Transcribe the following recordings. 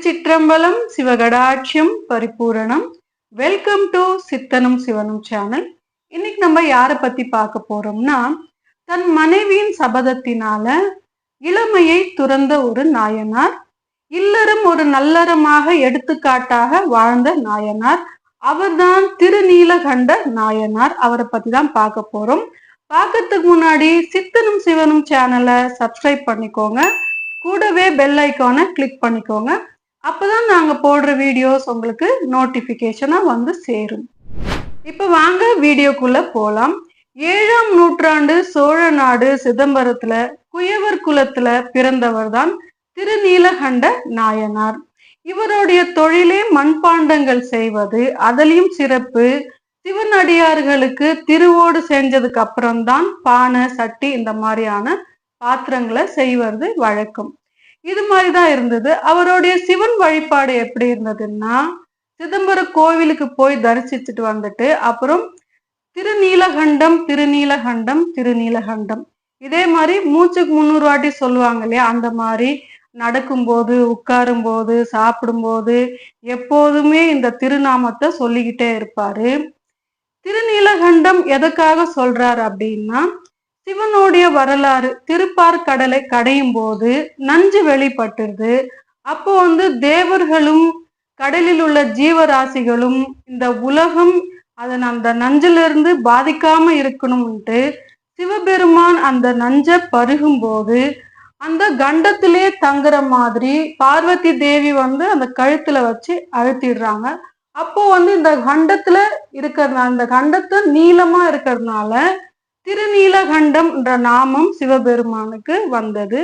Thiruchitrambalam சிவகடாட்சியம் Paripooranam. Welcome to சித்தனும் சிவனும் channel இன்னைக்கு நம்ம யாரை பத்தி பார்க்க போறோம்னா தன் மனைவியின் சபதத்தினால இளமையை துறந்த ஒரு நாயனார் இல்லறம் ஒரு நல்லறமாக எடுத்துக்காட்டாக வாழ்ந்த நாயனார் அவர்தான் திருநீலகண்ட நாயனார். அவரை பத்தி தான் பார்க்க போறோம். பார்க்கறதுக்கு முன்னாடி சித்தனும் சிவனும் சேனலை சப்ஸ்கிரைப் பண்ணிக்கோங்க. கூடவே பெல் ஐக்கானை கிளிக் பண்ணிக்கோங்க. அப்பதான் நாங்க போடுற வீடியோஸ் உங்களுக்கு நோட்டிபிகேஷனா வந்து சேரும். இப்ப வாங்க வீடியோக்குள்ள போலாம். ஏழாம் நூற்றாண்டு சோழ நாடு சிதம்பரத்துல குயவர் குலத்துல பிறந்தவர் தான் திருநீலகண்ட நாயனார். இவருடைய தொழிலே மண்பாண்டங்கள் செய்வது அதிலையும் சிறப்பு. சிவனடியார்களுக்கு திருவோடு செஞ்சதுக்கு அப்புறம்தான் பானை சட்டி இந்த மாதிரியான பாத்திரங்களை செய்வது வழக்கம். இது மாதிரிதான் இருந்தது. அவருடைய சிவன் வழிபாடு எப்படி இருந்ததுன்னா சிதம்பரம் கோவிலுக்கு போய் தரிசிச்சுட்டு வந்துட்டு அப்புறம் திருநீலகண்டம் திருநீலகண்டம் திருநீலகண்டம். இதே மாதிரி மூச்சுக்கு முந்நூறு வாட்டி சொல்லுவாங்க இல்லையா? அந்த மாதிரி நடக்கும்போது உட்காரும் போது சாப்பிடும்போது எப்போதுமே இந்த திருநாமத்தை சொல்லிக்கிட்டே இருப்பாரு. திருநீலகண்டம் எதுக்காக சொல்றாரு அப்படின்னா சிவனுடைய வரலாறு திருப்பார் கடலை கடையும் போது நஞ்சு வெளிப்பட்டுருது. அப்போ வந்து தேவர்களும் கடலில் உள்ள ஜீவராசிகளும் இந்த உலகம் அதன் அந்த நஞ்சிலிருந்து பாதிக்காம இருக்கணும்ட்டு சிவபெருமான் அந்த நஞ்சை பருகும் போது அந்த கண்டத்திலே தங்குற மாதிரி பார்வதி தேவி வந்து அந்த கழுத்துல வச்சு அழுத்திடுறாங்க. அப்போ வந்து இந்த கண்டத்துல இருக்கிறதுனால அந்த கண்டத்து நீளமா இருக்கிறதுனால திருநீலகண்டம் என்ற நாமம் சிவபெருமானுக்கு வந்தது.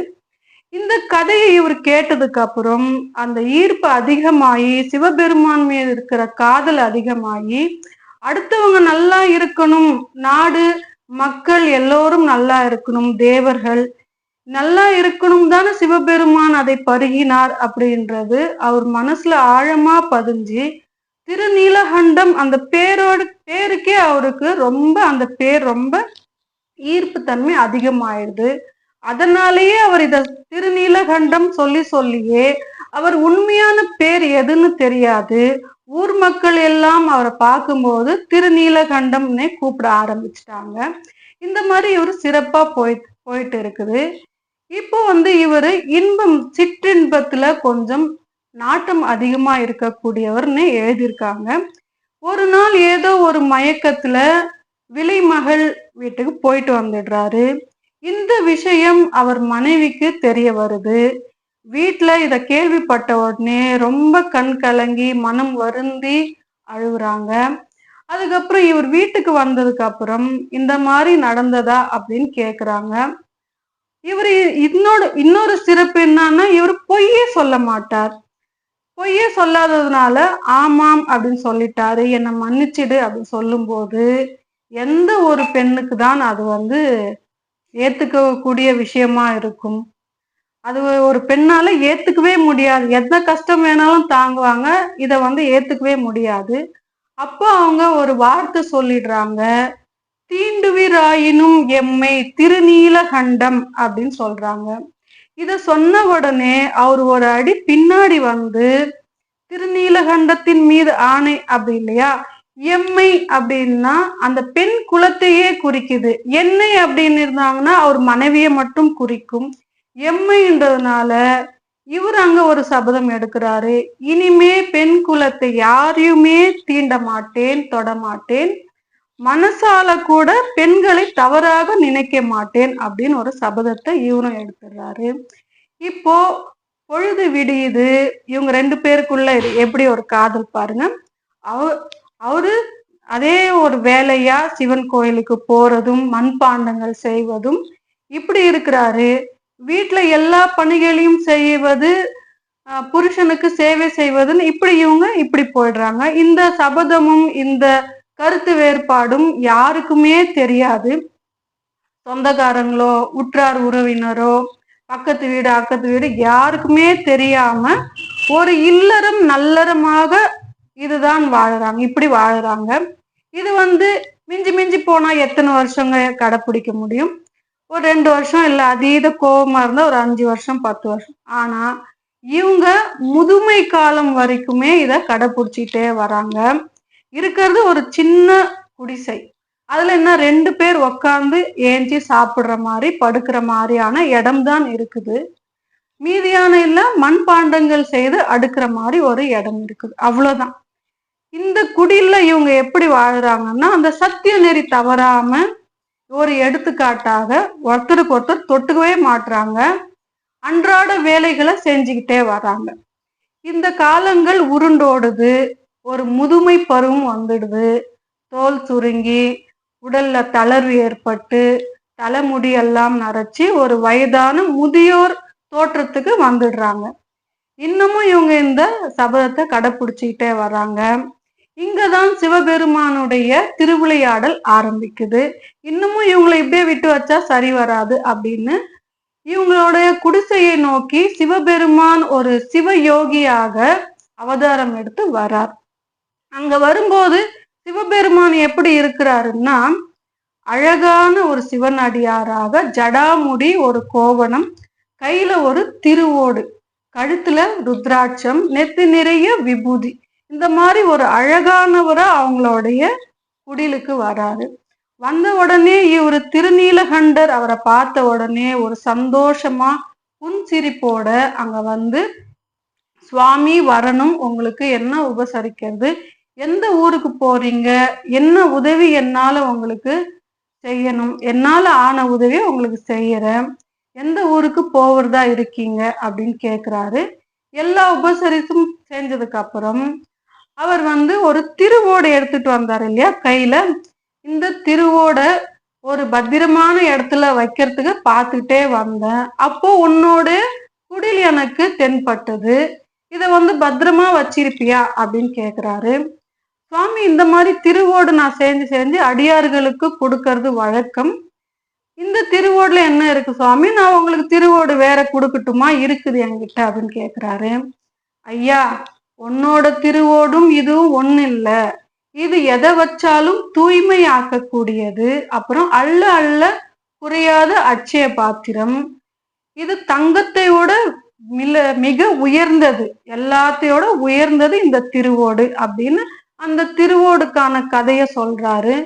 இந்த கதையை இவர் கேட்டதுக்கு அப்புறம் அந்த ஈர்ப்பு அதிகமாகி சிவபெருமான் மீது இருக்கிற காதல் அதிகமாகி அடுத்தவங்க நல்லா இருக்கணும் நாடு மக்கள் எல்லோரும் நல்லா இருக்கணும் தேவர்கள் நல்லா இருக்கணும் தானே சிவபெருமான் அதை பருகினார் அப்படின்றது அவர் மனசுல ஆழமா பதிஞ்சு திருநீலகண்டம் அந்த பேரோட பேருக்கே அவருக்கு ரொம்ப அந்த பேர் ரொம்ப ஈர்ப்பு தன்மை அதிகமாயிடுது. அதனாலேயே அவர் இத திருநீலகண்டம் சொல்லி சொல்லியே அவர் உண்மையான பேர் எதுன்னு தெரியாது. ஊர் மக்கள் எல்லாம் அவரை பார்க்கும்போது திருநீலகண்டம்னே கூப்பிட ஆரம்பிச்சிட்டாங்க. இந்த மாதிரி இவர் சிறப்பா போய் போயிட்டு இருக்குது இப்போ வந்து இவர் இன்பம் சிற்றின்பத்துல கொஞ்சம் நாட்டம் அதிகமா இருக்கக்கூடியவர்னு எழுதியிருக்காங்க. ஒரு நாள் ஏதோ ஒரு மயக்கத்துல விலைமகள் வீட்டுக்கு போயிட்டு வந்துடுறாரு. இந்த விஷயம் அவர் மனைவிக்கு தெரிய வருது. வீட்டில் இதை கேள்விப்பட்ட உடனே ரொம்ப கண் கலங்கி மனம் வருந்தி அழுகுறாங்க. அதுக்கப்புறம் இவர் வீட்டுக்கு வந்ததுக்கு அப்புறம் இந்த மாதிரி நடந்ததா அப்படின்னு கேட்குறாங்க இவர் இன்னோட இன்னொரு சிறப்பு என்னன்னா இவர் பொய்யே சொல்ல மாட்டார். பொய்யே சொல்லாததுனால ஆமாம் அப்படின்னு சொல்லிட்டாரு. என்னை மன்னிச்சிடு அப்படின்னு சொல்லும்போது எந்த ஒரு பெண்ணுக்கு தான் அது வந்து ஏத்துக்கக்கூடிய விஷயமா இருக்கும். அது ஒரு பெண்ணால ஏத்துக்கவே முடியாது. எந்த கஷ்டம் வேணாலும் தாங்குவாங்க. இத வந்து ஏத்துக்கவே முடியாது. அப்போ அவங்க ஒரு வார்த்தை சொல்லிடுறாங்க. தீண்டுவிராயினும் எம்மை திருநீலகண்டம் அப்படின்னு சொல்றாங்க. இத சொன்ன உடனே அவர் ஒரு அடி பின்னாடி வந்து திருநீலகண்டத்தின் மீது ஆணை அப்படி இல்லையா? எம்மை அப்படின்னா அந்த பெண் குலத்தையே குறிக்குது. என்னை அப்படின்னு இருந்தாங்கன்னா அவர் மனைவியை மட்டும் குறிக்கும். எம்மைன்றதுனால இவர் அங்க ஒரு சபதம் எடுக்கிறாரு. இனிமே பெண் குலத்தை யாரையுமே தீண்ட மாட்டேன் தொட மாட்டேன். மனசால கூட பெண்களை தவறாக நினைக்க மாட்டேன் அப்படின்னு ஒரு சபதத்தை இவரும் எடுத்துடுறாரு. இப்போ பொழுது விடியுது. இவங்க ரெண்டு பேருக்குள்ள இது எப்படி ஒரு காதல் பாருங்க. அவ அவரு அதே ஒரு வேலையா சிவன் கோயிலுக்கு போறதும் மண்பாண்டங்கள் செய்வதும் இப்படி இருக்கிறாரு. வீட்டுல எல்லா பணிகளையும் செய்வது புருஷனுக்கு சேவை செய்வதுன்னு இப்படி இவங்க இப்படி போயிடுறாங்க. இந்த சபதமும் இந்த கருத்து வேறுபாடும் யாருக்குமே தெரியாது. சொந்தக்காரங்களோ உற்றார் உறவினரோ பக்கத்து வீடு அக்கத்து வீடு யாருக்குமே தெரியாம ஒரு இல்லறம் நல்லறமாக இதுதான் வாழுறாங்க இப்படி வாழுறாங்க. இது வந்து மிஞ்சி மிஞ்சி போனா எத்தனை வருஷங்க கடைப்பிடிக்க முடியும்? ஒரு ரெண்டு வருஷம் இல்ல அதீத கோபமா இருந்தா ஒரு அஞ்சு வருஷம் பத்து வருஷம். ஆனா இவங்க முதுமை காலம் வரைக்குமே இதை கடைப்பிடிச்சிட்டே வராங்க. இருக்கிறது ஒரு சின்ன குடிசை. அதுல என்ன ரெண்டு பேர் உக்காந்து ஏஞ்சி சாப்பிடுற மாதிரி படுக்கிற மாதிரியான இடம் தான் இருக்குது. மீதியான இல்ல மண்பாண்டங்கள் செய்து அடுக்கிற மாதிரி ஒரு இடம் இருக்குது. அவ்வளவுதான். இந்த குடியில இவங்க எப்படி வாழ்றாங்கன்னா அந்த சத்திய நெறி தவறாம ஒரு எடுத்துக்காட்டாக ஒருத்தருக்கு ஒருத்தர் தொட்டுக்கவே மாட்டுறாங்க அன்றாட வேலைகளை செஞ்சுக்கிட்டே வராங்க இந்த காலங்கள் உருண்டோடுது ஒரு முதுமை பருவம் வந்துடுது. தோல் சுருங்கி உடல்ல தளர்வு ஏற்பட்டு தலைமுடி எல்லாம் நரைச்சி ஒரு வயதான முதியோர் தோற்றத்துக்கு வந்துடுறாங்க. இன்னமும் இவங்க இந்த சபதத்தை கடைப்பிடிச்சிக்கிட்டே வராங்க இங்கதான் சிவபெருமானுடைய திருவிளையாடல் ஆரம்பிக்குது. இன்னமும் இவங்களை இப்படியே விட்டு வச்சா சரி வராது அப்படின்னு இவங்களுடைய குடிசையை நோக்கி சிவபெருமான் ஒரு சிவ யோகியாக அவதாரம் எடுத்து வரார். அங்க வரும்போது சிவபெருமான் எப்படி இருக்கிறாருன்னா அழகான ஒரு சிவனடியாராக ஜடாமுடி ஒரு கோவணம் கையில ஒரு திருவோடு கழுத்துல ருத்ராட்சம் நெத்து நிறைய விபூதி இந்த மாதிரி ஒரு அழகானவரா அவங்களுடைய குடிலுக்கு வராரு. வந்த உடனே இவர் திருநீலகண்டர் அவரை பார்த்த உடனே ஒரு சந்தோஷமா புன்சிரிப்போட அங்க வந்து சுவாமி வரணும். உங்களுக்கு என்ன உபசரிக்கிறது? எந்த ஊருக்கு போறீங்க? என்ன உதவி என்னால உங்களுக்கு செய்யணும்? என்னால ஆன உதவி உங்களுக்கு செய்யறேன். எந்த ஊருக்கு போவதா இருக்கீங்க? அப்படின்னு கேக்குறாரு. எல்லா உபசரித்தும் செஞ்சதுக்கு அப்புறம் அவர் வந்து ஒரு திருவோடு எடுத்துட்டு வந்தார் இல்லையா கையில. இந்த திருவோட ஒரு பத்திரமான இடத்துல வைக்கிறதுக்கு பார்த்துக்கிட்டே வந்தேன். அப்போ உன்னோட குடில் எனக்கு தென்பட்டது. இதை வந்து பத்திரமா வச்சிருப்பியா அப்படின்னு கேக்குறாரு. சுவாமி இந்த மாதிரி திருவோடு நான் செஞ்சு செஞ்சு அடியார்களுக்கு கொடுக்கறது வழக்கம். இந்த திருவோடுல என்ன இருக்கு சுவாமி? நான் உங்களுக்கு திருவோடு வேற கொடுக்கட்டுமா? இருக்குது என்கிட்ட அப்படின்னு கேக்குறாரு. ஐயா உன்னோட திருவோடும் இதுவும் ஒன்னு இல்ல இது எதை வச்சாலும் தூய்மை ஆக்கக்கூடியது அப்புறம் அள்ள அள்ள குறையாத அட்சய பாத்திரம். இது தங்கத்தையோட மில மிக உயர்ந்தது. எல்லாத்தையோட உயர்ந்தது இந்த திருவோடு அப்படின்னு அந்த திருவோடுக்கான கதைய சொல்றாரு.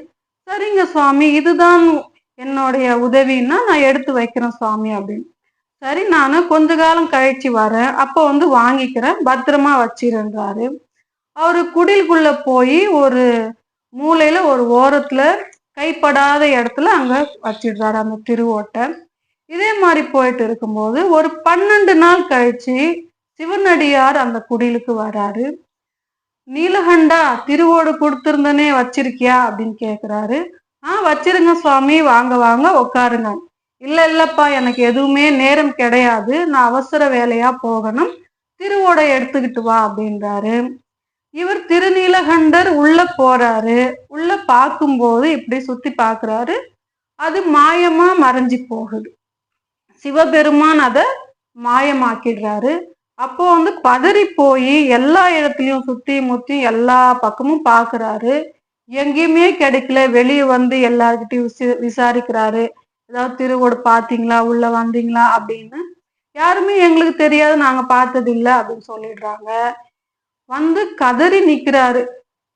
சரிங்க சுவாமி இதுதான் என்னுடைய உதவின்னா நான் எடுத்து வைக்கிறேன் சுவாமி அப்படின்னு. சரி நான் கொஞ்ச காலம் கழிச்சு வரேன். அப்போ வந்து வாங்கிக்கிறேன். பத்திரமா வச்சிருந்தாரு அவர் குடிலுக்குள்ள போய் ஒரு மூலையில ஒரு ஓரத்துல கைப்படாத இடத்துல அங்க வச்சிடுறாரு அந்த திருவோட்டை. இதே மாதிரி போயிட்டு இருக்கும்போது ஒரு பன்னெண்டு நாள் கழிச்சு சிவனடியார் அந்த குடிலுக்கு வராரு. நீலகண்டா திருவோடு கொடுத்துருந்தனே வச்சிருக்கியா? அப்படின்னு கேக்குறாரு. ஆ வச்சிருங்க சுவாமி. வாங்க வாங்க உட்காருங்க இல்ல இல்லப்பா எனக்கு எதுவுமே நேரம் கிடையாது. நான் அவசர வேலையா போகணும். திருவோட எடுத்துக்கிட்டு வா அப்படின்றாரு. இவர் திருநீலகண்டர் உள்ள போறாரு. உள்ள பார்க்கும்போது இப்படி சுத்தி பார்க்குறாரு. அது மாயமா மறைஞ்சு போகுது. சிவபெருமான் அதை மாயமாக்கிடுறாரு. அப்போ வந்து பதறி போய் எல்லா இடத்துலயும் சுத்தி முத்தி எல்லா பக்கமும் பாக்குறாரு எங்கேயுமே கிடைக்கல. வெளியே வந்து எல்லார்கிட்டையும் விசாரிக்கிறாரு. ஏதாவது திருவோடு பாத்தீங்களா உள்ள வந்தீங்களா? அப்படின்னு யாருமே எங்களுக்கு தெரியாது. நாங்க பார்த்தது இல்ல அப்படின்னு சொல்லிடுறாங்க. வந்து கதறி நிக்கிறாரு.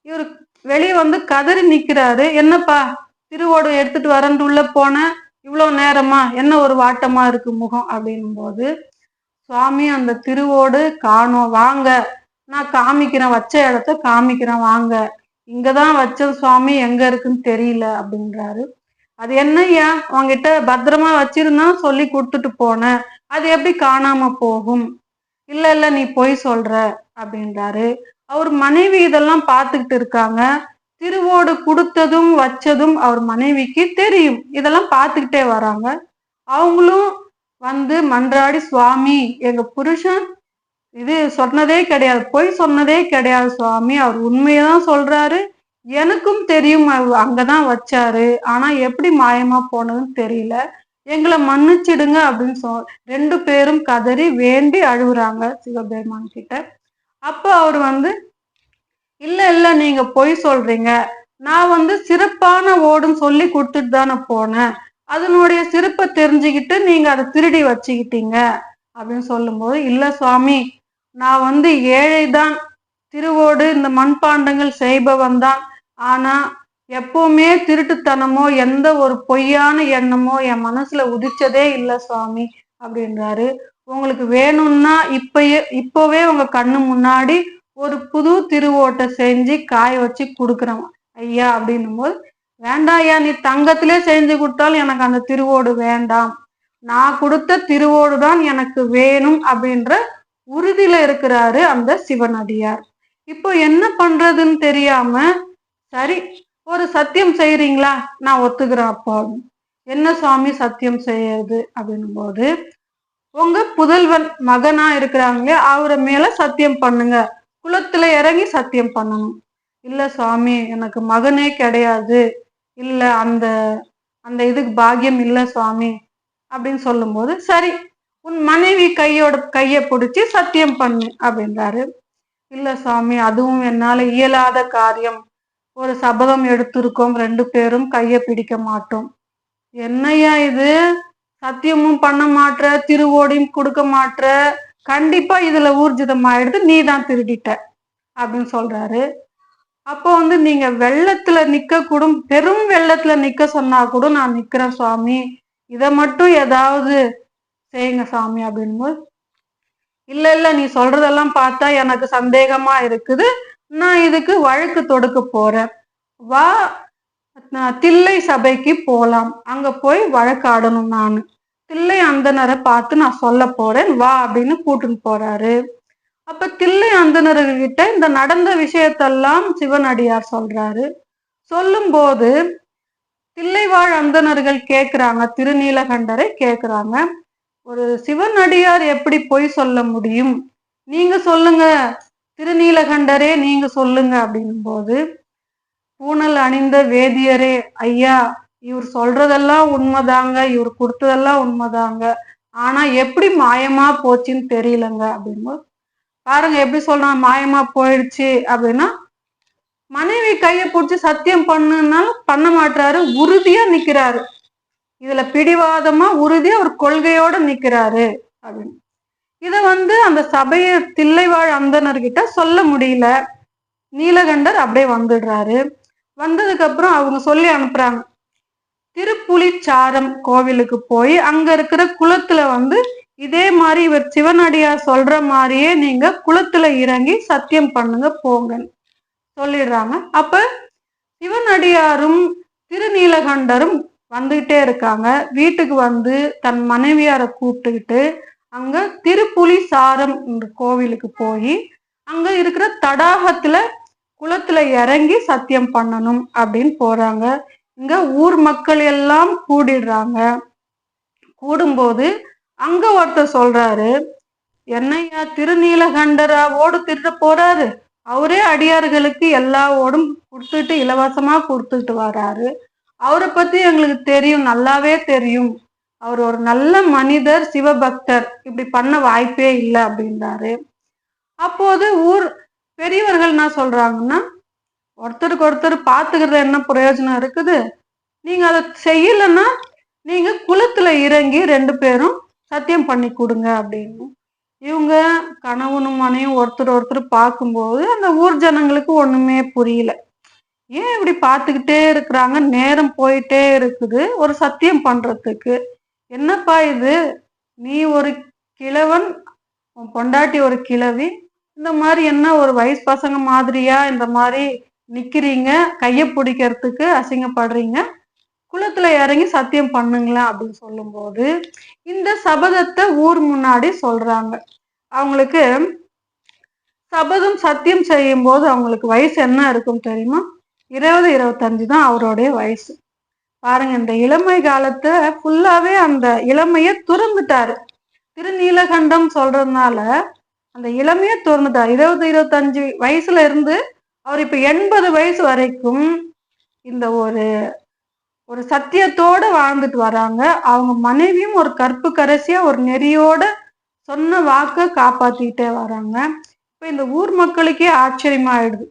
இவர் வெளியே வந்து கதறி நிக்கிறாரு. என்னப்பா? திருவோடு எடுத்துட்டு வரண்டு உள்ள போன? இவ்வளோ நேரமா? என்ன ஒரு வாட்டமா இருக்கு முகம்? அப்படின்னும் போது சுவாமி அந்த திருவோடு காணோம் வாங்க. நான் காமிக்கிறேன். வச்ச இடத்த காமிக்கிறேன். வாங்க. இங்கதான் வச்சது சுவாமி. எங்க இருக்குன்னு தெரியல. அப்படின்றாரு. அது என்னையா உங்ககிட்ட பத்திரமா வச்சிருந்தா சொல்லி கொடுத்துட்டு போனேன் அது எப்படி காணாம போகும்? இல்ல இல்ல நீ பொய் சொல்ற அப்படின்றாரு. அவர் மனைவி இதெல்லாம் பார்த்துக்கிட்டு இருக்காங்க. திருவோடு கொடுத்ததும் வச்சதும் அவர் மனைவிக்கு தெரியும். இதெல்லாம் பார்த்துக்கிட்டே வராங்க. அவங்களும் வந்து மன்றாடி சுவாமி எங்க புருஷன் இது சொன்னதே கிடையாது. பொய் சொன்னதே கிடையாது சுவாமி. அவர் உண்மையதான் சொல்றாரு. எனக்கும் தெரியும். அங்கதான் வச்சாரு. ஆனா எப்படி மாயமா போனதுன்னு தெரியல. எங்களை மன்னிச்சிடுங்க அப்படின்னு சொல் ரெண்டு பேரும் கதறி வேண்டி அழுகுறாங்க சிவபெருமான் கிட்ட. அப்போ அவர் வந்து இல்ல இல்ல நீங்க பொய் சொல்றீங்க. நான் வந்து சிறப்பான ஓடுன்னு சொல்லி கொடுத்துட்டு தானே போனேன். அதனுடைய சிறப்பை தெரிஞ்சுக்கிட்டு நீங்க அதை திருடி வச்சுக்கிட்டீங்க. அப்படின்னு சொல்லும்போது இல்ல சுவாமி. நான் வந்து ஏழை தான் திருவோடு இந்த மண்பாண்டங்கள் செய்பவன் தான் ஆனா எப்பவுமே திருட்டுத்தனமோ எந்த ஒரு பொய்யான எண்ணமோ என் மனசுல உதிச்சதே இல்லை சுவாமி அப்படின்றாரு. உங்களுக்கு வேணும்னா இப்பயே இப்போவே உங்க கண்ணு முன்னாடி ஒரு புது திருவோட்டை செஞ்சு காய வச்சு கொடுக்குறோம் ஐயா அப்படின்னும் போது வேண்டாம் ஐயா நீ தங்கத்திலே செஞ்சு கொடுத்தாலும் எனக்கு அந்த திருவோடு வேண்டாம். நான் கொடுத்த திருவோடு தான் எனக்கு வேணும் அப்படின்ற உறுதியில இருக்கிறாரு அந்த சிவனடியார். இப்போ என்ன பண்றதுன்னு தெரியாம சரி ஒரு சத்தியம் செய்யறீங்களா நான் ஒத்துக்கிறேன் அப்போ. என்ன சுவாமி சத்தியம் செய்யறது அப்படின்னும் போது உங்க புதல்வன் மகனா இருக்கிறாங்களே அவரை மேல சத்தியம் பண்ணுங்க. குளத்துல இறங்கி சத்தியம் பண்ணணும். இல்ல சுவாமி எனக்கு மகனே கிடையாது. இல்ல அந்த அந்த இதுக்கு பாக்கியம் இல்ல சுவாமி அப்படின்னு சொல்லும்போது சரி உன் மனைவி கையோட கையை பிடிச்சி சத்தியம் பண்ணு அப்படின்றாரு. இல்ல சுவாமி அதுவும் என்னால இயலாத காரியம். ஒரு சபதம் எடுத்திருக்கோம். ரெண்டு பேரும் கையை பிடிக்க மாட்டோம். என்னையா இது? சத்தியமும் பண்ண மாட்டுற திருவோடியும் கொடுக்க மாட்ற கண்டிப்பா இதுல ஊர்ஜிதமாயிடுது நீ தான் திருடிட்ட அப்படின்னு சொல்றாரு. அப்போ வந்து நீங்க வெள்ளத்துல நிக்க கூட பெரும் வெள்ளத்துல நிக்க சொன்னா கூட நான் நிக்கிறேன் சுவாமி. இதை மட்டும் ஏதாவது செய்யுங்க சாமி அப்படின்போது இல்ல இல்ல நீ சொல்றதெல்லாம் பார்த்தா எனக்கு சந்தேகமா இருக்குது. நான் இதுக்கு வழக்கு தொடுக்க போறேன். வா தில்லை சபைக்கு போலாம். அங்க போய் வழக்காடணும் நான். தில்லை அந்தனரை பார்த்து நான் சொல்ல போறேன். வா அப்படின்னு கூட்டுன்னு போறாரு. அப்ப தில்லை அந்தனர்கிட்ட இந்த நடந்த விஷயத்தெல்லாம் சிவனடியார் சொல்றாரு. சொல்லும் போது தில்லைவாழ் அந்தனர்கள் கேக்குறாங்க. திருநீலகண்டரை கேக்குறாங்க. ஒரு சிவனடியார் எப்படி பொய் சொல்ல முடியும்? நீங்க சொல்லுங்க. திருநீலகண்டரே நீங்க சொல்லுங்க அப்படின்னும் போது பூனல் அணிந்த வேதியரே ஐயா இவர் சொல்றதெல்லாம் உண்மைதாங்க இவர் கொடுத்ததெல்லாம் உண்மைதாங்க. ஆனா எப்படி மாயமா போச்சுன்னு தெரியலங்க அப்படின்போது பாருங்க எப்படி சொல்றான் மாயமா போயிடுச்சு அப்படின்னா மனைவி கையை பிடிச்சி சத்தியம் பண்ணுனாலும் பண்ண மாட்டாரு உறுதியா நிக்கிறாரு. இதுல பிடிவாதமா உறுதியா ஒரு கொள்கையோட நிக்கிறாரு அப்படின்னு. இத வந்து அந்த சபைய தில்லைவாழ் அந்தனர்கிட்ட சொல்ல முடியல. நீலகண்டர் அப்படியே வந்துடுறாரு. வந்ததுக்கு அப்புறம் அவங்க சொல்லி அனுப்புறாங்க. திருப்புலிச்சாரம் கோவிலுக்கு போய் அங்க இருக்கிற குளத்துல வந்து இதே மாதிரி இவர் சிவனடியார் சொல்ற மாதிரியே நீங்க குளத்துல இறங்கி சத்தியம் பண்ணுங்க போங்க சொல்லிடுறாங்க. அப்ப சிவனடியாரும் திருநீலகண்டரும் வந்துகிட்டே இருக்காங்க. வீட்டுக்கு வந்து தன் மனைவியாரை கூப்பிட்டுக்கிட்டு அங்க திருப்புலி சாரம் கோவிலுக்கு போய் அங்க இருக்கிற தடாகத்துல குளத்துல இறங்கி சத்தியம் பண்ணணும் அப்படின்னு போறாங்க. இங்க ஊர் மக்கள் எல்லாம் கூடிடுறாங்க. கூடும்போது அங்க ஒருத்தர் சொல்றாரு என்னையா திருநீலகண்டரா ஓடு திருட போறாரு? அவரே அடியார்களுக்கு எல்லா ஓடும் கொடுத்துட்டு இலவசமா கொடுத்துட்டு வராரு. அவரை பத்தி எங்களுக்கு தெரியும் நல்லாவே தெரியும். அவர் ஒரு நல்ல மனிதர் சிவபக்தர். இப்படி பண்ண வாய்ப்பே இல்லை அப்படின்றாரு. அப்போது ஊர் பெரியவர்கள் என்ன சொல்றாங்கன்னா ஒருத்தருக்கு ஒருத்தர் பார்த்துக்கிறது என்ன பிரயோஜனம் இருக்குது? நீங்க அதை செய்யலைன்னா நீங்க குளத்துல இறங்கி ரெண்டு பேரும் சத்தியம் பண்ணி கொடுங்க அப்படின்னு. இவங்க கணவனும் மனையும் ஒருத்தர் ஒருத்தர் பார்க்கும்போது அந்த ஊர் ஜனங்களுக்கு ஒண்ணுமே புரியல. ஏன் இப்படி பார்த்துக்கிட்டே இருக்கிறாங்க? நேரம் போயிட்டே இருக்குது. ஒரு சத்தியம் பண்றதுக்கு. என்னப்பா இது? நீ ஒரு கிழவன் உன் பொண்டாட்டி ஒரு கிழவி. இந்த மாதிரி என்ன ஒரு வயசு பசங்க மாதிரியா? இந்த மாதிரி நிக்கிறீங்க? கையை பிடிக்கிறதுக்கு அசிங்கப்படுறீங்க? குளத்துல இறங்கி சத்தியம் பண்ணுங்களேன் அப்படின்னு சொல்லும்போது இந்த சபதத்தை ஊர் முன்னாடி சொல்றாங்க. அவங்களுக்கு சபதம் சத்தியம் செய்யும் போது அவங்களுக்கு வயசு என்ன இருக்கும் தெரியுமா? இருபது இருபத்தஞ்சு தான் அவருடைய வயசு. பாருங்க இந்த இளமை காலத்தை ஃபுல்லாவே அந்த இளமைய துறந்துட்டாரு. திருநீலகண்டம் சொல்றதுனால அந்த இளமைய துறந்துட்டார். இருபது இருபத்தஞ்சு வயசுல இருந்து அவர் இப்ப எண்பது வயசு வரைக்கும் இந்த ஒரு ஒரு சத்தியத்தோட வாழ்ந்துட்டு வராங்க. அவங்க மனைவியும் ஒரு கற்பு கரசியா ஒரு நெறியோட சொன்ன வாக்க காப்பாத்திக்கிட்டே வராங்க. இப்ப இந்த ஊர் மக்களுக்கே ஆச்சரியமா ஆயிடுது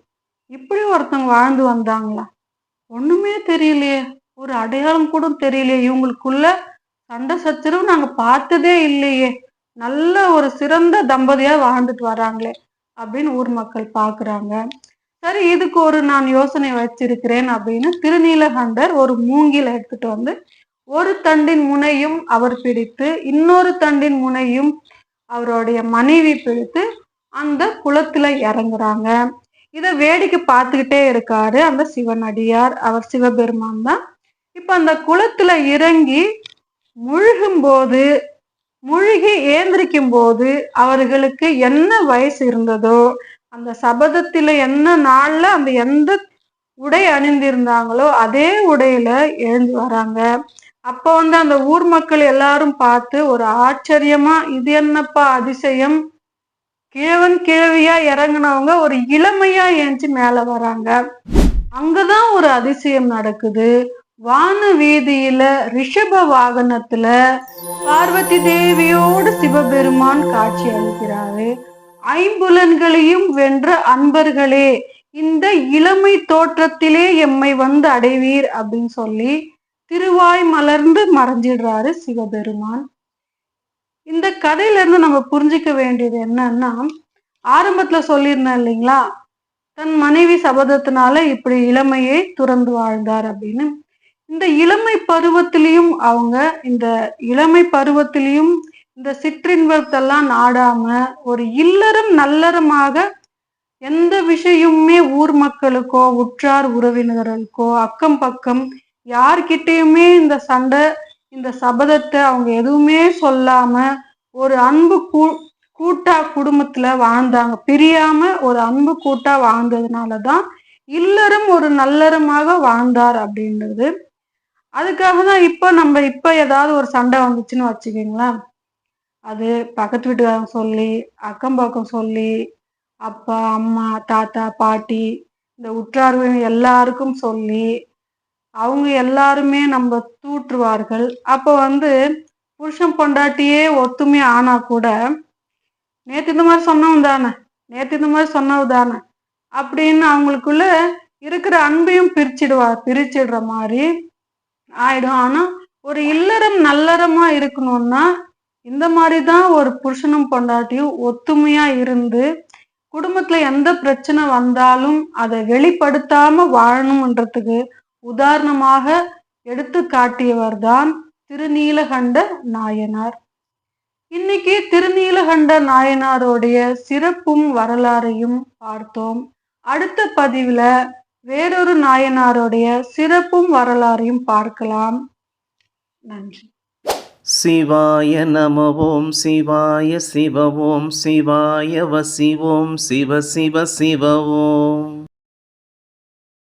இப்படி ஒருத்தவங்க வாழ்ந்து வந்தாங்களா? ஒண்ணுமே தெரியலையே. ஒரு அடையாளம் கூட தெரியலையே. இவங்களுக்குள்ள சண்டை சச்சரவு நாங்க பார்த்ததே இல்லையே. நல்ல ஒரு சிறந்த தம்பதியா வாழ்ந்துட்டு வராங்களே அப்படின்னு ஊர் மக்கள் பாக்குறாங்க. சரி இதுக்கு ஒரு நான் யோசனை வச்சிருக்கிறேன் அப்படின்னு திருநீலகண்டர் ஒரு மூங்கில எடுத்துட்டு வந்து ஒரு தண்டின் முனையும் அவர் பிடித்து இன்னொரு தண்டின் முனையும் அவருடைய மனைவி பிடித்து அந்த குளத்துல இறங்குறாங்க. இத வேடிக்கை பார்த்துக்கிட்டே இருக்காரு அந்த சிவனடியார். அவர் சிவபெருமான் தான். இப்ப அந்த குளத்துல இறங்கி முழுகும் போது முழுகி ஏந்திரிக்கும் போது அவர்களுக்கு என்ன வயசு இருந்ததோ அந்த சபதத்துல என்ன நாள்ல அந்த எந்த உடை அணிந்திருந்தாங்களோ அதே உடையில எழுந்து வராங்க. அப்ப வந்து அந்த ஊர் மக்கள் எல்லாரும் பார்த்து ஒரு ஆச்சரியமா இது என்னப்பா அதிசயம்? கிழவன் கிழவியா இறங்குனவங்க ஒரு இளமையா ஏஞ்சி மேல வராங்க. அங்கதான் ஒரு அதிசயம் நடக்குது. வான வீதியில ரிஷப வாகனத்துல பார்வதி தேவியோடு சிவபெருமான் காட்சி அளிக்கிறாரு. ஐம்புலன்களையும் வென்ற அன்பர்களே இந்த இளமை தோற்றத்திலே எம்மை வந்து அடைவீர் அப்படின்னு சொல்லி திருவாய் மலர்ந்து மறைஞ்சிடுறாரு சிவபெருமான். இந்த கதையில இருந்து நம்ம புரிஞ்சுக்க வேண்டியது என்னன்னா ஆரம்பத்துல சொல்லியிருந்தேன் இல்லைங்களா? தன் மனைவி சபதத்தினால இப்படி இளமையை துறந்து வாழ்ந்தார் அப்படின்னு. இந்த இளமை பருவத்திலையும் அவங்க இந்த இளமை பருவத்திலையும் இந்த சிற்றின்பத்தெல்லாம் நாடாம ஒரு இல்லறம் நல்லறமாக எந்த விஷயமுமே ஊர் மக்களுக்கோ உற்றார் உறவினர்களுக்கோ அக்கம் பக்கம் யார்கிட்டயுமே இந்த சண்டை இந்த சபதத்தை அவங்க எதுவுமே சொல்லாம ஒரு அன்பு கூ கூட்டா குடும்பத்துல வாழ்ந்தாங்க. பிரியாம ஒரு அன்பு கூட்டா வாழ்ந்ததுனாலதான் இல்லறம் ஒரு நல்லறமாக வாழ்ந்தார் அப்படின்றது. அதுக்காக தான் இப்போ நம்ம இப்போ ஏதாவது ஒரு சண்டை வந்துச்சுன்னு வச்சுக்கிங்களேன். அது பக்கத்து வீட்டுக்காரங்க சொல்லி அக்கம் பக்கம் சொல்லி அப்பா அம்மா தாத்தா பாட்டி இந்த உற்றார் எல்லாருக்கும் சொல்லி அவங்க எல்லாருமே நம்ம தூற்றுவார்கள். அப்போ வந்து புருஷன் பொண்டாட்டியே ஒத்துமை ஆனா கூட நேற்று இந்த மாதிரி சொன்னவன் தானே நேற்று இந்த மாதிரி சொன்னவு தானே அப்படின்னு அவங்களுக்குள்ள இருக்கிற அன்பையும் பிரிச்சிடுவா பிரிச்சிடுற மாதிரி ஆயிடும். ஆனா ஒரு இல்லறம் நல்லறமா இருக்கணும்னா இந்த மாதிரி தான் ஒரு புருஷனும் பொண்டாட்டியும் ஒத்துமையா இருந்து குடும்பத்துல எந்த பிரச்சனை வந்தாலும் அதை வெளிப்படுத்தாம வாழணும்ன்றதுக்கு உதாரணமாக எடுத்து காட்டியவர் தான் திருநீலகண்ட நாயனார். இன்னைக்கு திருநீலகண்ட நாயனாருடைய சிறப்பும் வரலாறையும் பார்த்தோம். அடுத்த பதிவுல வேறொரு நாயனாருடைய சிறப்பும் வரலாறையும் பார்க்கலாம். நன்றி. சிவாய நம ஓம் சிவாய சிவ ஓம் சிவாய வசிவோம் சிவ சிவ சிவ ஓம்.